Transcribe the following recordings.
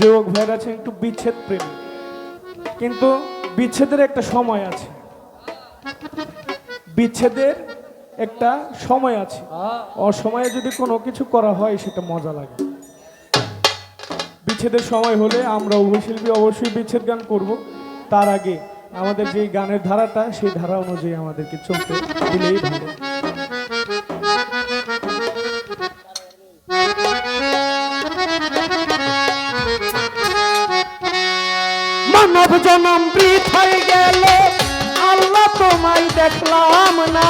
যুবক ভাইয়ের আছে একটু বিচ্ছেদ প্রেমী। কিন্তু বিচ্ছেদের একটা সময় আছে। বিচ্ছেদের একটা সময় আছে। অসময়ে যদি কোনো কিছু করা হয়, সেটা মজা লাগে। বিচ্ছেদের সময় হলে আমরা অভিশিল্পী অবশ্যই বিচ্ছেদ গান করব। তার আগে আমাদের যে গানের ধারাটা, সেই ধারা অনুযায়ী আমাদেরকে চলতে দিলেই ভালো। জনম বৃথায় গেল আল্লাহ তোমায় দেখলাম না।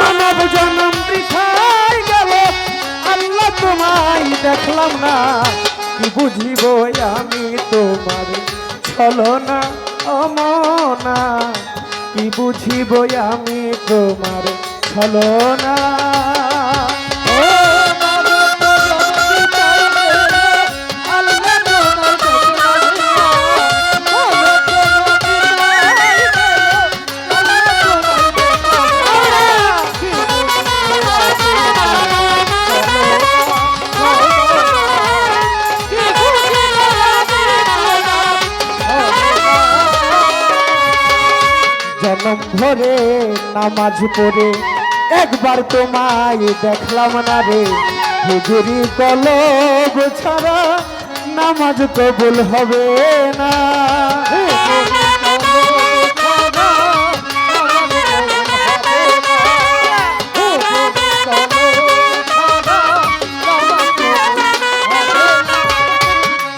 মানব জনম বৃথায় গেল আল্লাহ তোমায় দেখলাম না। কি বুঝিব আমি তোমার ছলো না অমনা? কি বুঝিব আমি তোমার ছলো জনম ভরে নামাজ পড়ে। একবার তোমায় দেখলাম না রে। হুজুরি কলব ছাড়া নামাজ কবুল হবে না।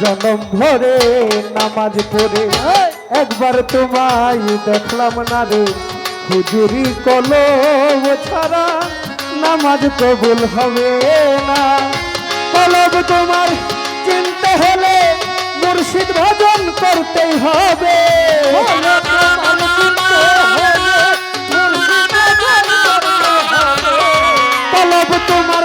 জনম ভরে নামাজ পড়ে। একবার তোমায় দেখলাম না রে। হুজুরি কলব ছাড়া নামাজ কবুল হবে না। কলব তোমার চিনতে হলে মুর্শিদ ভজন করতেই হবে। কলব তোমার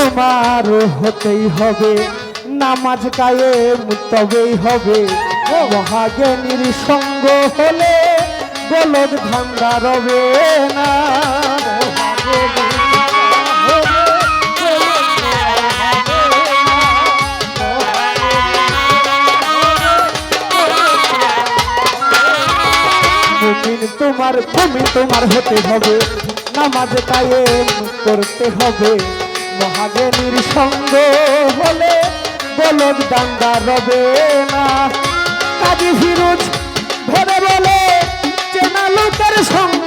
তোমার হতেই হবে, নামাজ কায়েম তবেই হবে। মহাজ্ঞানীর সঙ্গ হলে বলদ ধান্দা রবে না। তোমার তুমি তোমার হতে হবে, নামাজ কায়েম করতে হবে। মহাজ্ঞানীর সঙ্গ হলে বলদ দাঙ্গা রবে না। কাজী ফিরোজ ধরে বলে চেনা লোকের সঙ্গ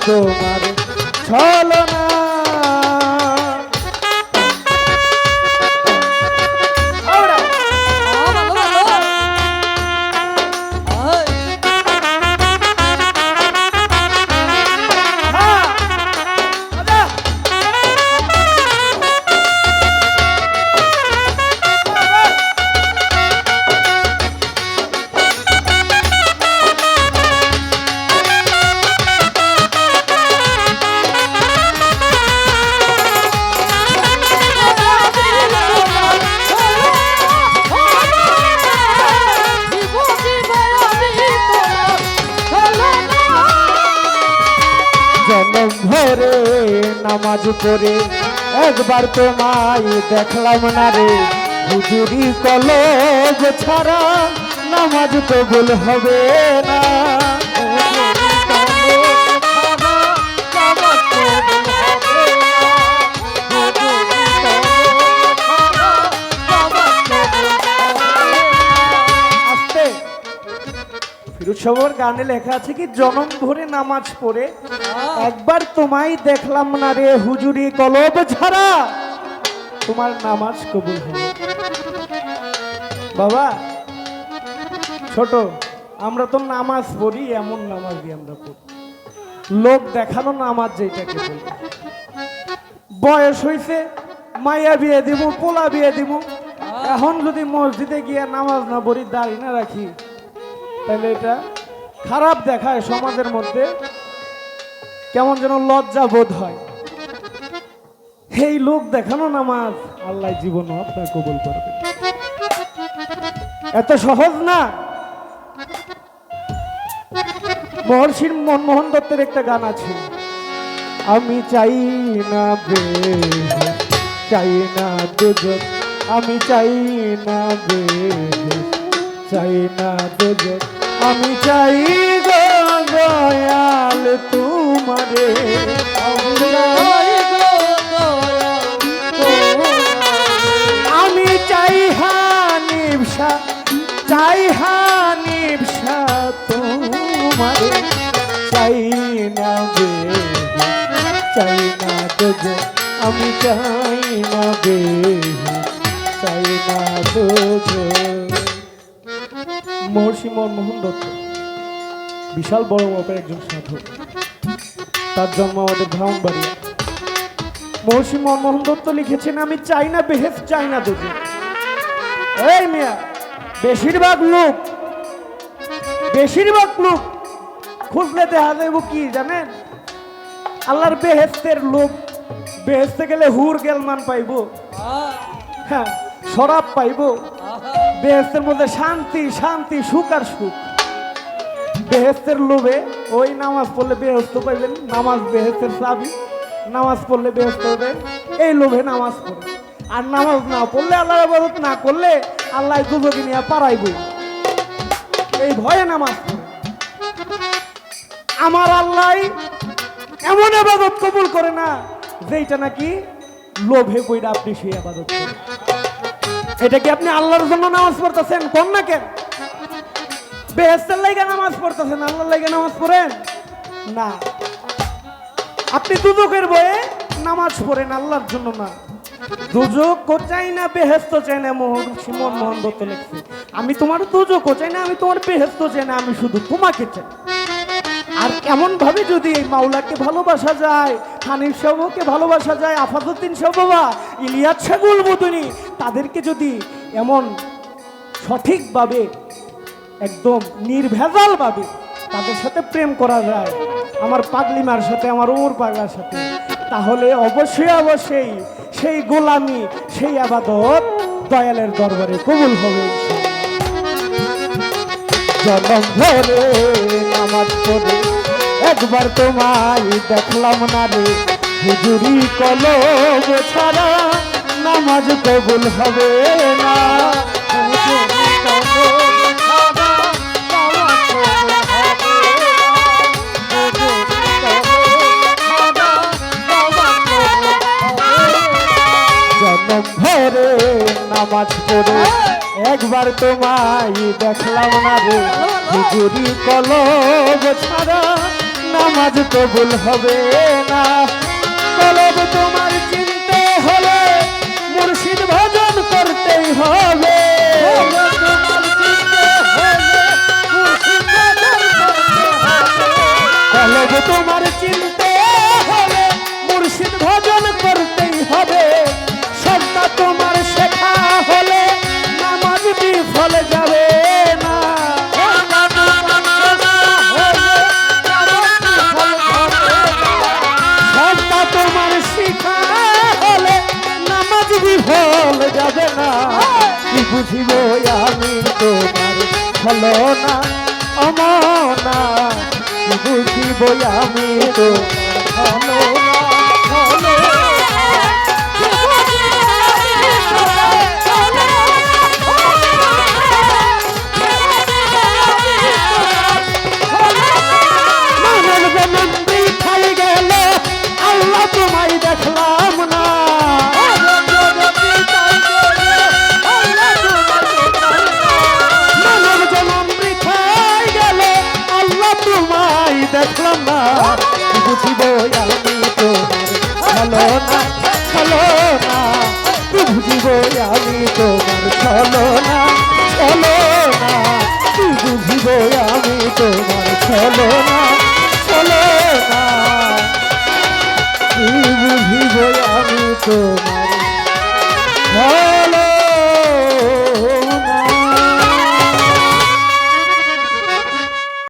তোমার ছলো নামাজ পড়ে একবার তোমায় দেখলাম না রে। হুজুরি কলব ছাড়া নামাজ তো ভুল হবে না। শাহর গানে লেখা আছে কি জনম ধরে নামাজ পড়ে একবার তোমায় দেখলাম না রে হুজুরি কলব ছাড়া তোমার নামাজ কবুল বাবা ছোট আমরা তো নামাজ পড়ি এমন নামাজ দিয়ে আমরা পড়ি। লোক দেখানো নামাজ যেটাকে বলি। বয়স হইছে মাইয়া বিয়ে দিব পোলা বিয়ে দিব এখন যদি মসজিদে গিয়ে নামাজ না পড়ি দাড়ি না রাখি তাহলে এটা খারাপ দেখায় সমাজের মধ্যে। কেমন যেন লজ্জা বোধ হয়। এই লোক দেখানো নামাজ আল্লাহ জীবন আপনার কবুল করবে। এত সহজ না? মহর্ষির মনমোহন দত্তের একটা গান আছে। আমি চাই না বে, চাই না দুজন। আমি চাই না বে। চাই না দুজন আমি চাই গো দয়াল তোমারে। আমি চাই হানিবসা চাই হানিবসা তোমারে। চাই না বে চাই না তোজ আমি চাই না বে চাই না তোজ মহর্ষি মনমোহন দত্ত, বিশাল বড় মাপের একজন সাধু তার জন্ম আমাদের ব্রাহ্মণবাড়ি মহর্ষি মনমোহন দত্ত লিখেছেন, আমি চাই না বেহেস চাই না দুজো এই মিয়া, বেশিরভাগ লোক বেশিরভাগ লোক খুঁজলে দেখা যাইব কি জানেন? আল্লাহর বেহেস্তের লোক বেহেস্তে গেলে হুর গেলমান পাইব। হ্যাঁ শরাব পাইব। বেহেস্তের মধ্যে শান্তি শান্তি, সুখ আর সুখ। বেহেস্তের লোভে ওই নামাজ পড়লে বেহস্ত পাইবেন, নামাজ বেহেস্তের চাবি, নামাজ পড়লে বেহস্ত হবেন এই লোভে নামাজ পড়ে। আর নামাজ না পড়লে আল্লাহ আবাদত না করলে আল্লাহ দুজকে নিয়ে পারাইব। এই ভয়ে নামাজ পড়ে। আমার আল্লাহ এমন আবাদত কবুল করে না যেটা নাকি লোভে বইটা আপনি সেই আবাদত করেন এটা কি আপনি আল্লাহর জন্য নামাজ পড়তেছেন? কোন না কেন? বেহেস্তের লাইগা নামাজ পড়তেছেন, আল্লাহর লাইগা নামাজ পড়েন? না। আপনি দুদকের বয়ে নামাজ পড়েন, আল্লাহর জন্য না। দুজক চাই না বেহেস্ত চাই না, মোহন, সুমন, মোহন দত্ত আমি তোমার দুজক চাই না, আমি তোমার বেহেস্ত চাই না, আমি শুধু তোমাকে চাই। আর এমন ভাবে যদি এই মাওলাকে ভালোবাসা যায় হানিফ সাহকে ভালোবাসা যায় আফাজুদ্দিন সাহ বাবা, ইলিয়াস শাগুল মদনী, তাদেরকে যদি এমন সঠিকভাবে, একদম নির্ভেজালভাবে তাদের সাথে প্রেম করা যায়, আমার পাগলিমার সাথে, আমার ওমর পাগলার সাথে, তাহলে অবশ্যই অবশ্যই সেই গোলামি, সেই আবাদত দয়ালের দরবারে কবুল হবে। জনম ধরে নামাজ একবার তোমায় দেখলাম না রে। হুজুরি কলব ছাড়া নামাজ কবুল হবে না। ভরে নামাজ পড়ে একবার তোমায় দেখলাম না রে। হুজুরি কলব ছাড়া নামাজ কবুল হবে না। কলব তোমার চিনতে হলে মুর্শিদ ভজন করতেই হবে। কলব তোমার চিনতে হলে মুর্শিদ ভজন করতেই হবে। বুঝিব আমি তোমার হলো না অমনা। বুঝিব আমি তোমার হলো না আমি তোমার চলো না চলো না কি বুঝিব আমি তোমার চলো না চলো না বুঝিব আমি তোমার